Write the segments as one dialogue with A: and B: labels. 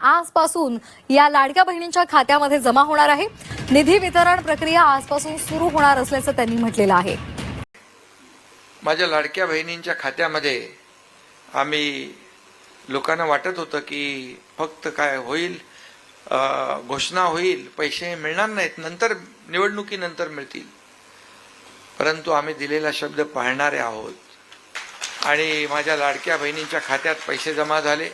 A: आजपासून या लाडक्या बहिणींच्या खात्यामध्ये जमा होणार आहे. निधी वितरण प्रक्रिया आजपासून सुरू होणार असल्याचं त्यांनी म्हटलेलं आहे.
B: माझ्या लाडक्या बहिणींच्या खात्यामध्ये आम्ही लोकांना वाटत होतं की फक्त काय होईल घोषणा होईल पैसे मिळणार नाहीत नंतर निवडणुकीनंतर मिळतील. परंतु आम्ही दिलेला शब्द पाळणारे आहोत. आणि माझ्या लाडक्या बहिणींच्या खात्यात पैसे जमा झाले.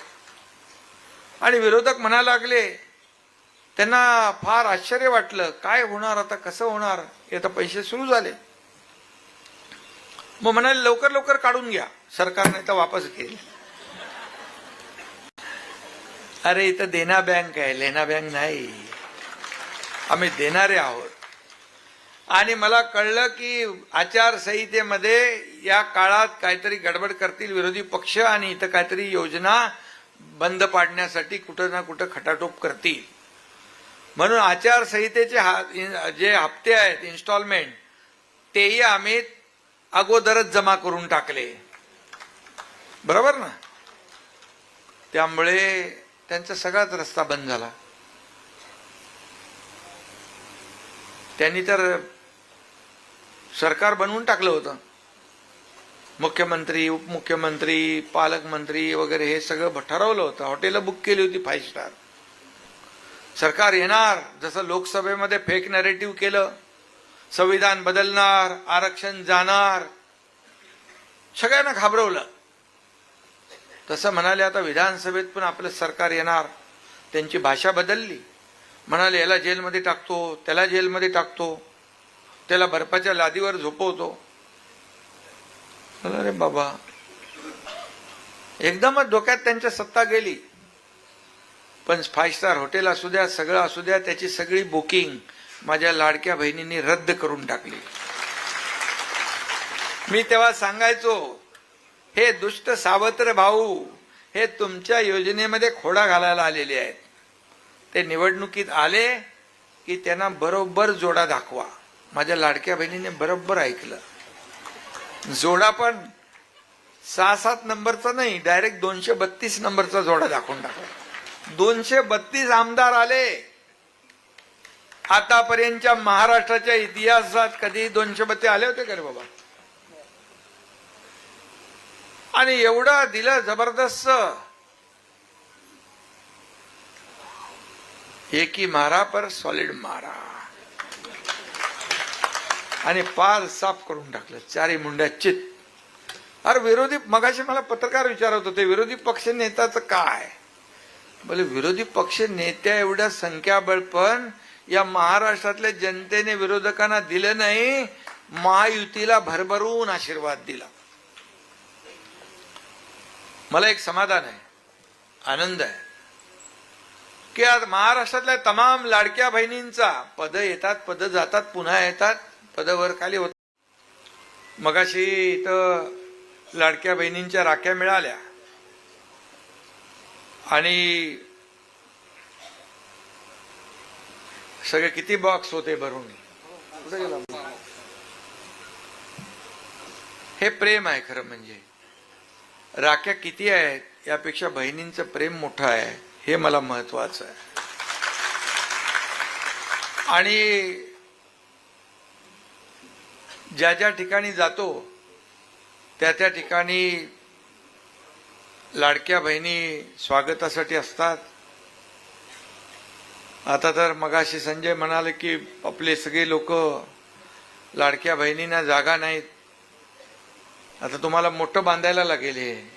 B: आणि विरोधक म्हणा लागले त्यांना फार आश्चर्य वाटलं. काय होणार आता? कसं होणार? हे आता पैसे सुरू झाले. मग म्हणाले लवकर लवकर काढून घ्या. सरकारने तर वापस घेईल अरे इथं देना बँक आहे. लेना बँक नाही. आम्ही देणारे आहोत. आणि मला कळलं की आचारसंहितेमध्ये या काळात काहीतरी गडबड करतील विरोधी पक्ष आणि इथं काहीतरी योजना बंद पाडण्यासाठी कुठं ना कुठं खटाटोप करतील. म्हणून आचारसंहितेचे हा- जे हप्ते आहेत इन्स्टॉलमेंट तेही आम्ही अगोदरच जमा करून टाकले. बरोबर ना? त्यामुळे त्यांचा सगळाच रस्ता बंद झाला. त्यांनी तर सरकार बनवून टाकलं होतं. मुख्यमंत्री उपमुख्यमंत्री पालकमंत्री वगैरे हे सगळं ठरवलं होतं. हॉटेलं बुक केली होती फाईव्ह स्टार सरकार येणार जसं लोकसभेमध्ये फेक नॅरेटिव्ह केलं संविधान बदलणार आरक्षण जाणार सगळ्यांना घाबरवलं. तसं म्हणाले आता विधानसभेत पण आपलं सरकार येणार. त्यांची भाषा बदलली. म्हणाले याला जेलमध्ये टाकतो त्याला जेलमध्ये टाकतो त्याला बर्फाच्या लादीवर झोपवतो. अरे बाबा. एकदमच डोक्यात त्यांच्या सत्ता गेली. पण फाय स्टार हॉटेल असू द्या सगळं असू द्या त्याची सगळी बुकिंग माझ्या लाडक्या बहिणींनी रद्द करून टाकली. मी तेव्हा सांगायचो हे दुष्ट सावत्र भाऊ हे तुमच्या योजनेमध्ये खोडा घालायला आलेले आहेत. ते निवडणुकीत आले की त्यांना बरोबर जोडा दाखवा. माझ्या लाडक्या बहिणीने बरोबर ऐकलं. जोडा पण सहा सात नंबरचा नाही डायरेक्ट दोनशे बत्तीस नंबरचा जोडा दाखवून टाकला. दोनशे बत्तीस आमदार आले. आतापर्यंतच्या महाराष्ट्राच्या इतिहासात कधी दोनशे बत्ती आले होते का रे बाबा? आणि एवढं दिलं जबरदस्त. एकी मारा पर सॉलिड मारा. आणि पार साफ करून टाकलं. चारी मुंड्या चित. अरे विरोधी मगाशी मला पत्रकार विचारत होते विरोधी पक्ष नेत्याचं काय? बोले विरोधी पक्ष नेत्या एवढ्या संख्याबळ पण या महाराष्ट्रातल्या जनतेने विरोधकांना दिलं नाही महायुतीला भरभरून आशीर्वाद दिला. मला एक समाधान आहे आनंद आहे की आज महाराष्ट्रातल्या तमाम लाडक्या बहिणींचा पद येतात पद जातात पुन्हा येतात पदावर खाली होत. मगाशी इथं लाडक्या बहिणींच्या राख्या मिळाल्या. आणि सगळे किती बॉक्स होते भरून? हे प्रेम आहे खरं म्हणजे. राख्या किती आहेत यापेक्षा बहिणींचं प्रेम मोठं आहे हे मला महत्वाचं आहे. आणि ज्या ज्या ठिकाणी जातो त्या त्या ठिकाणी लाडक्या बहिणी स्वागतासाठी असतात. आता तर मगाशी संजय म्हणाले की आपले सगळे लोक लाडक्या बहिणींना जागा नाहीत. आता तुम्हाला मोठं बांधायला लागेल हे.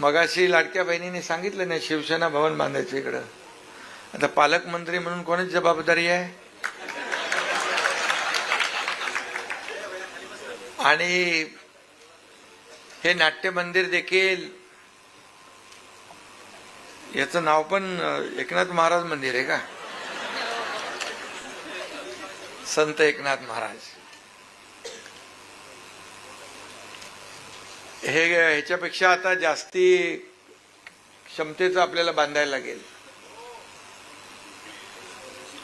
B: मगाशी लाडक्या बहिणीने सांगितलं नाही शिवसेना भवन बांधायचं इकडं. आता पालकमंत्री म्हणून कोणाची जबाबदारी आहे? आणि हे नाट्य मंदिर देखील याचं नाव पण एकनाथ महाराज मंदिर आहे का? संत एकनाथ महाराज. हे ह्याच्यापेक्षा आता जास्ती क्षमतेचं आपल्याला बांधायला लागेल.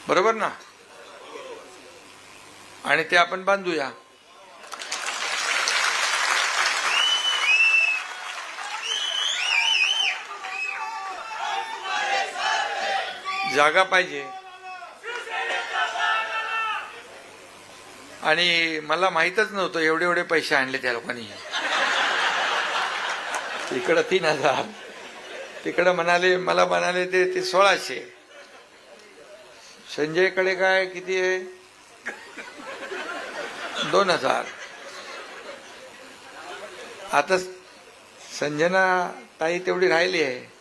B: बरोबर ना? आणि ते आपण बांधूया. जागा पाहिजे. आणि मला माहीतच नव्हतं एवढे एवढे पैसे आणले त्या लोकांनी. इकडं तीन हजार. तिकडं म्हणाले मला म्हणाले ते ते सोळाशे. संजयकडे काय किती आहे? दोन हजार. आता संजना ताई तेवढी राहिली आहे.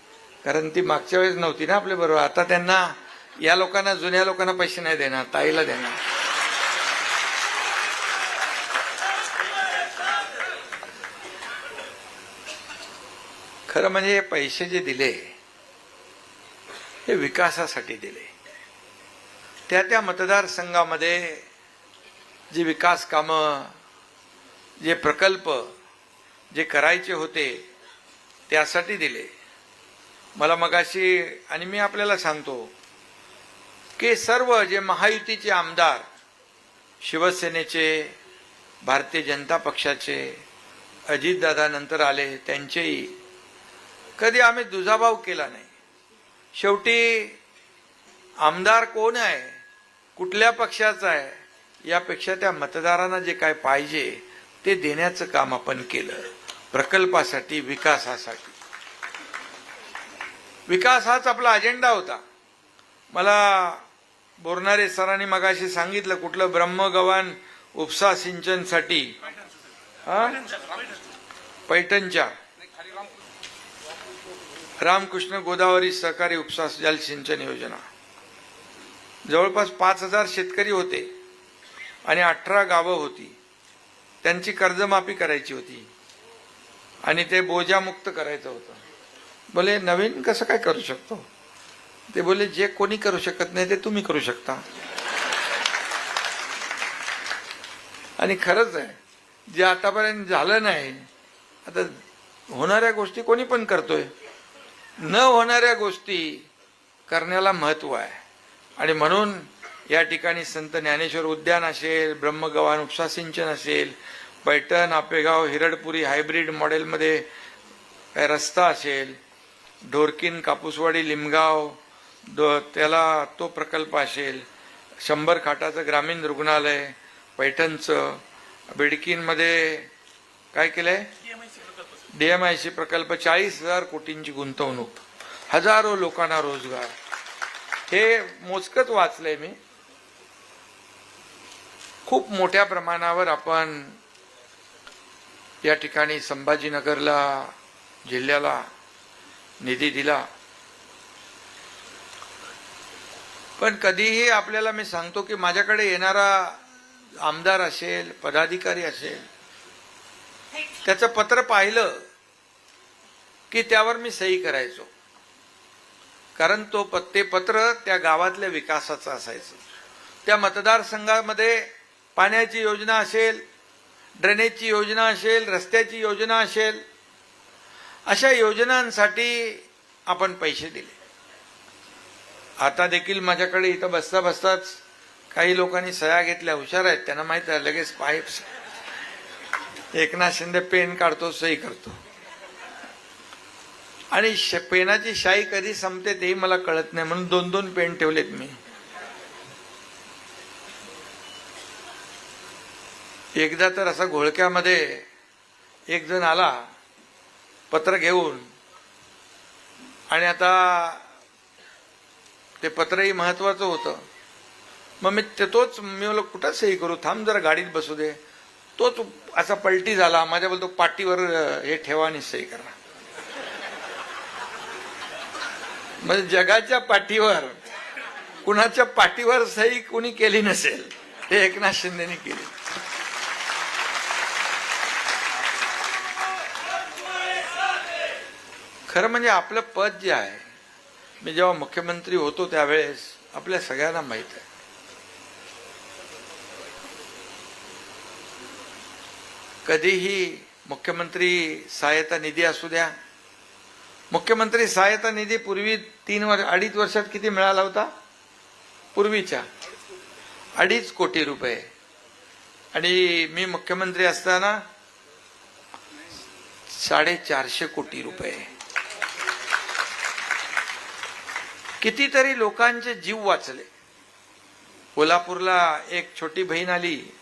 B: कारण ती मागच्या वेळेस नव्हती ना आपल्या बरोबर. आता त्यांना या लोकांना जुन्या लोकांना पैसे नाही देणार ताईला देणार. खरं म्हणजे हे पैसे जे दिले हे विकासासाठी दिले. त्या त्या मतदारसंघामध्ये जी विकास कामं जे प्रकल्प जे करायचे होते त्यासाठी दिले. मला मगाशी आणि मी आपल्याला सांगतो की सर्व जे महायुतीचे आमदार शिवसेनेचे भारतीय जनता पक्षाचे अजितदादा नंतर आले त्यांचेही कधी आम्ही दुजाभाव केला नाही. शेवटी आमदार कोण आहे कुठल्या पक्षाचा आहे यापेक्षा त्या मतदारांना जे काय पाहिजे ते देण्याचं काम आपण केलं प्रकल्पासाठी विकासासाठी. विकास हाच आपला अजेंडा होता. मला बोरणारे सरांनी मगाशी सांगितलं कुठलं ब्रह्मगवान उपसा सिंचनसाठी. पैठणच्या. रामकृष्ण गोदावरी सहकारी उपसा जल सिंचन योजना. जवळपास पाच हजार शेतकरी होते आणि अठरा गावं होती. त्यांची कर्जमाफी करायची होती आणि ते बोजामुक्त करायचं होतं. बोले नवीन कसं काय करू शकतो? ते बोले जे कोणी करू शकत नाही ते तुम्ही करू शकता. आणि खरंच आहे जे आतापर्यंत झालं नाही आता होणाऱ्या गोष्टी कोणी पण करतोय. न होणाऱ्या गोष्टी करण्याला महत्त्व आहे. आणि म्हणून या ठिकाणी संत ज्ञानेश्वर उद्यान असेल ब्रह्मगव्हाण उपसा सिंचन असेल पैठण आपेगाव हिरडपुरी हायब्रिड मॉडेलमध्ये काय रस्ता असेल ढोरकीन कापूसवाडी लिमगाव दो त्याला तो प्रकल्प असेल. शंभर खाटाचं ग्रामीण रुग्णालय पैठणचं बेडकीनमध्ये काय केलंय? डीएमआयसी प्रकल्प. चाळीस हजार कोटींची गुंतवणूक. हजारो लोकांना रोजगार. हे मोजकत वाचलंय मी. खूप मोठ्या प्रमाणावर आपण या ठिकाणी संभाजीनगरला जिल्ह्याला निधी दिला. पण कधीही आपल्याला मी सांगतो की माझ्याकडे येणारा आमदार असेल पदाधिकारी असेल त्याचं पत्र पाहिलं की त्यावर मी सही करायचो. कारण तो प- ते पत्र त्या गावातल्या विकासाचं असायचं. त्या मतदारसंघामध्ये पाण्याची योजना असेल ड्रेनेजची योजना असेल रस्त्याची योजना असेल अशा योजनांसाठी आपण पैसे दिले. आता देखील माझ्याकडे इथं बसता बसताच काही लोकांनी सह्या घेतल्या हुशार आहेत. त्यांना माहीत आहे लगेच पाईप्स एकनाथ शिंदे पेन काढतो सही करतो. आणि श- पेनाची शाई कधी संपते तेही मला कळत नाही. म्हणून दोन दोन पेन ठेवलेत मी. एकदा तर असा घोळक्यामध्ये एक जण आला. पत्र घेऊन. आणि आता ते पत्रही महत्वाचं होतं. मग मी ते तोच मी म्हणलं कुठं सही करू? थांब जरा गाडीत बसू दे. तोच असा पलटी झाला. माझ्या बोलतो पाठीवर हे ठेवा आणि सही करा. म्हणजे जगाच्या पाठीवर कुणाच्या पाठीवर सही कुणी केली नसेल ते एकनाथ शिंदेनी केली. खरं म्हणजे आपलं पद जे आहे मी जेव्हा मुख्यमंत्री होतो त्यावेळेस आपल्या सगळ्यांना माहीत आहे. कधीही मुख्यमंत्री सहायता निधी असू द्या. मुख्यमंत्री सहायता निधी पूर्वी तीन वर्ष अडीच वर्षात किती मिळाला होता? पूर्वीच्या. अडीच कोटी रुपये. आणि मी मुख्यमंत्री असताना साडेचारशे कोटी रुपये. कितीतरी लोकांचे जीव वाचले. कोल्हापूरला एक छोटी बहीण आली.